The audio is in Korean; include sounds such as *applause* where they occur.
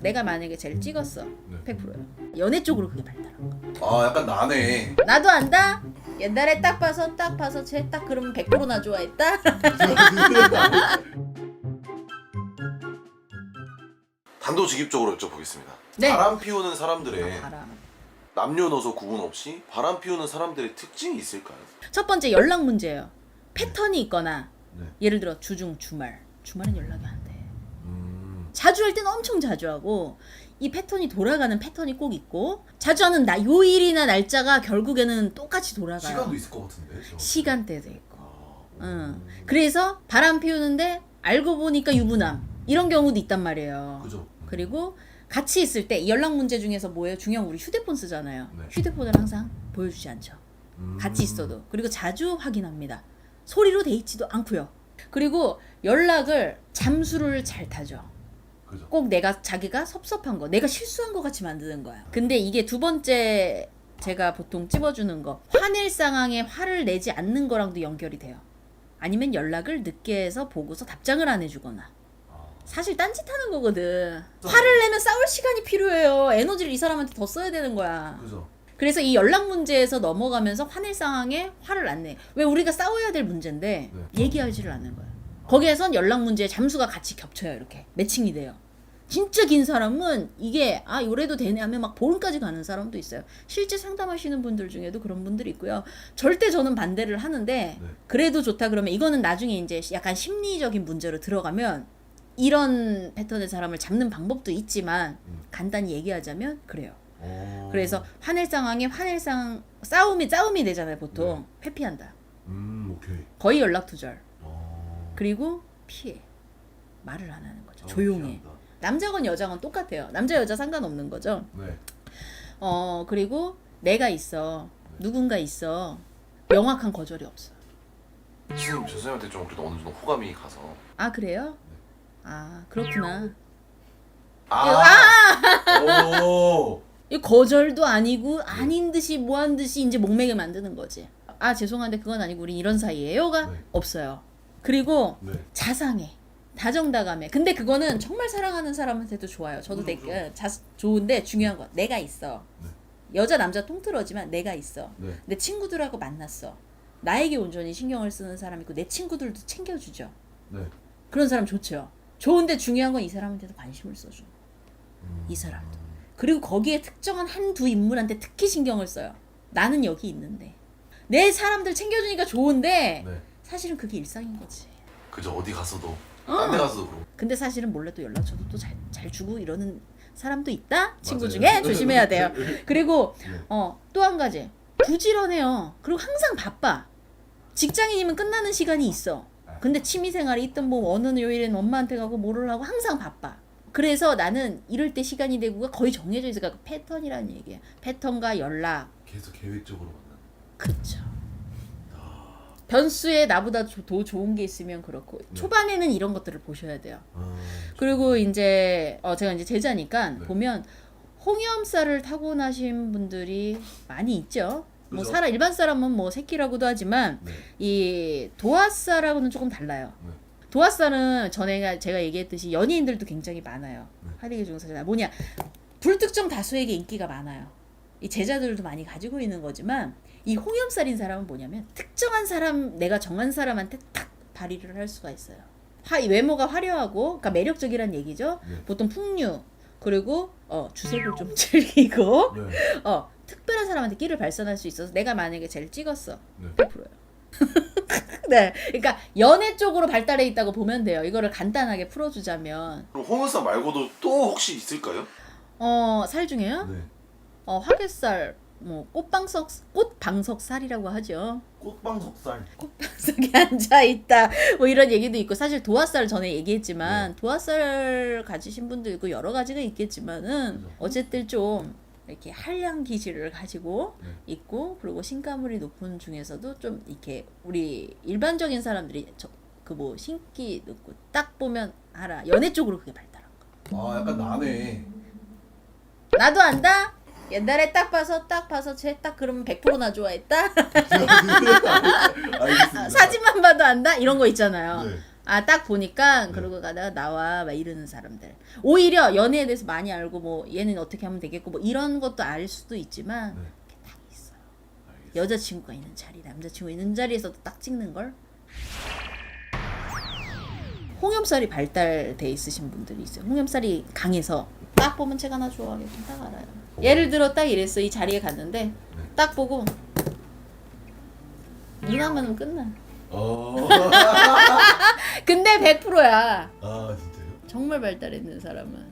내가 만약에 쟤를 찍었어. 100%요. 연애 쪽으로 그게 발달한 거. 아 약간 나네. 나도 안다. 옛날에 딱 봐서 딱 봐서 쟤 딱 그러면 100%나 좋아했다. *laughs* 단도직입적으로 여쭤보겠습니다. 네. 바람 피우는 사람들의 바람. 남녀노소 구분 없이 바람 피우는 사람들의 특징이 있을까요? 첫 번째 연락 문제예요. 패턴이 있거나 네. 예를 들어 주중 주말 주말엔 연락이 안 돼. 음. 자주 할 때는 엄청 자주 하고 이 패턴이 돌아가는 패턴이 꼭 있고 자주 하는 나 요일이나 날짜가 결국에는 똑같이 돌아가요. 시간도 있을 것 같은데. 저. 시간대도 있고. 아, 응. 그래서 바람 피우는데 알고 보니까 유부남 이런 경우도 있단 말이에요. 그죠. 그리고 같이 있을 때 연락 문제 중에서 뭐예요? 중요한 거 우리 휴대폰 쓰잖아요. 네. 휴대폰을 항상 보여주지 않죠. 음. 같이 있어도 그리고 자주 확인합니다. 소리로 돼 있지도 않고요. 그리고 연락을 잠수를 잘 타죠. 그죠. 꼭 내가 자기가 섭섭한 거, 내가 실수한 거 같이 만드는 거야. 근데 이게 두 번째 제가 보통 찝어주는 거, 화낼 상황에 화를 내지 않는 거랑도 연결이 돼요. 아니면 연락을 늦게 해서 보고서 답장을 안 해주거나. 아. 사실 딴짓하는 거거든. 화를 내면 싸울 시간이 필요해요. 에너지를 이 사람한테 더 써야 되는 거야. 그죠. 그래서 이 연락 문제에서 넘어가면서 화낼 상황에 화를 안 내. 왜 우리가 싸워야 될 문제인데 네. 얘기하지를 않는 거야. 거기에선 연락 문제에 잠수가 같이 겹쳐요. 이렇게 매칭이 돼요. 진짜 긴 사람은 이게 아 요래도 되네 하면 막 보름까지 가는 사람도 있어요. 실제 상담하시는 분들 중에도 그런 분들이 있고요. 절대 저는 반대를 하는데 네. 그래도 좋다 그러면 이거는 나중에 이제 약간 심리적인 문제로 들어가면 이런 패턴의 사람을 잡는 방법도 있지만 음. 간단히 얘기하자면 그래요. 어. 그래서 화낼 상황에 화낼 상황 싸움이 싸움이 되잖아요 보통 회피한다 음 오케이. 거의 연락 두절 어. 그리고 피해. 말을 안 하는 거죠. 어, 조용해 피한다. 남자건 여자건 똑같아요. 남자 여자 상관없는 거죠. 네. 어 그리고 내가 있어. 누군가 있어. 명확한 거절이 없어. 지금 저 선생님한테 좀 그래도 어느 정도 호감이 가서. 아 그래요? 아 그렇구나. 아. 오. 이 거절도 아니고 아닌 듯이 뭐한 듯이 이제 목매게 만드는 거지. 아 죄송한데 그건 아니고 우리 이런 사이예요가 네. 없어요 그리고 네. 자상해. 다정다감해. 근데 그거는 정말 사랑하는 사람한테도 좋아요. 저도 음, 되게 자, 좋은데 중요한 거 내가 있어. 네. 여자 남자 통틀어지만 내가 있어. 네. 내 친구들하고 만났어. 나에게 온전히 신경을 쓰는 사람 있고 내 친구들도 챙겨주죠. 네. 그런 사람 좋죠. 좋은데 중요한 건 이 사람한테도 관심을 써줘. 음. 이 사람도. 그리고 거기에 특정한 한두 인물한테 특히 신경을 써요. 나는 여기 있는데. 내 사람들 챙겨주니까 좋은데 네. 사실은 그게 일상인 거지. 그죠 어디 가서도 어. 딴데 가서도 그렇고. 근데 사실은 몰래 또 연락처도 또 잘 잘 주고 이러는 사람도 있다. 친구 맞아요. 중에 *laughs* 조심해야 돼요. 그리고 네. 어 또 한 가지 부지런해요. 그리고 항상 바빠. 직장인이면 끝나는 시간이 있어. 근데 취미생활이 있든 뭐 어느 요일엔 엄마한테 가고 뭐를 하고 항상 바빠. 그래서 나는 이럴 때 시간이 되고가 거의 정해져 있어. 그러니까 패턴이라는 얘기야. 패턴과 연락. 계속 계획적으로 만나는. 그쵸. 변수에 나보다 조- 더 좋은 게 있으면 그렇고 초반에는 이런 것들을 보셔야 돼요. 아, 그리고 이제 어 제가 이제 제자니까 네. 보면 홍염살을 타고나신 분들이 많이 있죠. 뭐 그죠. 사람 일반 사람은 뭐 새끼라고도 하지만 네. 이 도화살하고는 조금 달라요. 네. 도화살은 전에 제가 얘기했듯이 연예인들도 굉장히 많아요. 네. 하리게 중사자 뭐냐 불특정 다수에게 인기가 많아요. 이 제자들도 많이 가지고 있는 거지만 이 홍염살인 사람은 뭐냐면 특정한 사람 내가 정한 사람한테 딱 발휘를 할 수가 있어요. 화, 외모가 화려하고 그러니까 매력적이란 얘기죠. 네. 보통 풍류 그리고 어, 주색을 좀 *laughs* 즐기고 네. 어, 특별한 사람한테 끼를 발산할 수 있어서 내가 만약에 쟤를 찍었어. 네. 100%예요. *laughs* 네. 그러니까 연애 쪽으로 발달해 있다고 보면 돼요. 이거를 간단하게 풀어주자면 그럼 홍은사 말고도 또 혹시 있을까요? 어, 살 중에요? 네. 어, 화개살, 뭐 꽃방석 꽃방석살이라고 하죠. 꽃방석살. 꽃방석에 *laughs* 앉아 있다. 뭐 이런 얘기도 있고 사실 도화살 전에 얘기했지만 도화살 가지신 분도 있고 여러 가지가 있겠지만은. 어쨌든 좀 이렇게 한량 기질을 가지고 네. 있고 그리고 신가물이 높은 중에서도 좀 이렇게 우리 일반적인 사람들이 그 뭐 신기 높고 딱 보면 알아 연애 쪽으로 그게 발달한 거. 아 약간 나네. 나도 안다. 옛날에 딱 봐서 딱 봐서 쟤 딱 그러면 100%나 좋아했다. *laughs* 알겠습니다. 사진만 봐도 안다 이런 거 있잖아요. 네. 아 딱 보니까 그러고 가다가 나와 막 이러는 사람들 오히려 연애에 대해서 많이 알고 뭐 얘는 어떻게 하면 되겠고 뭐 이런 것도 알 수도 있지만 네. 이렇게 딱 있어요 알겠습니다. 여자 친구가 있는 자리 남자 친구 있는 자리에서도 딱 찍는 걸 홍염살이 발달돼 있으신 분들이 있어요 홍염살이 강해서 딱 보면 제가 나 좋아하겠군 딱 알아요 예를 들어 딱 이랬어. 이 자리에 갔는데 딱 보고 눈하면 끝나. 어. *laughs* 근데 100%야. 아 진짜요? 정말 발달했는 사람은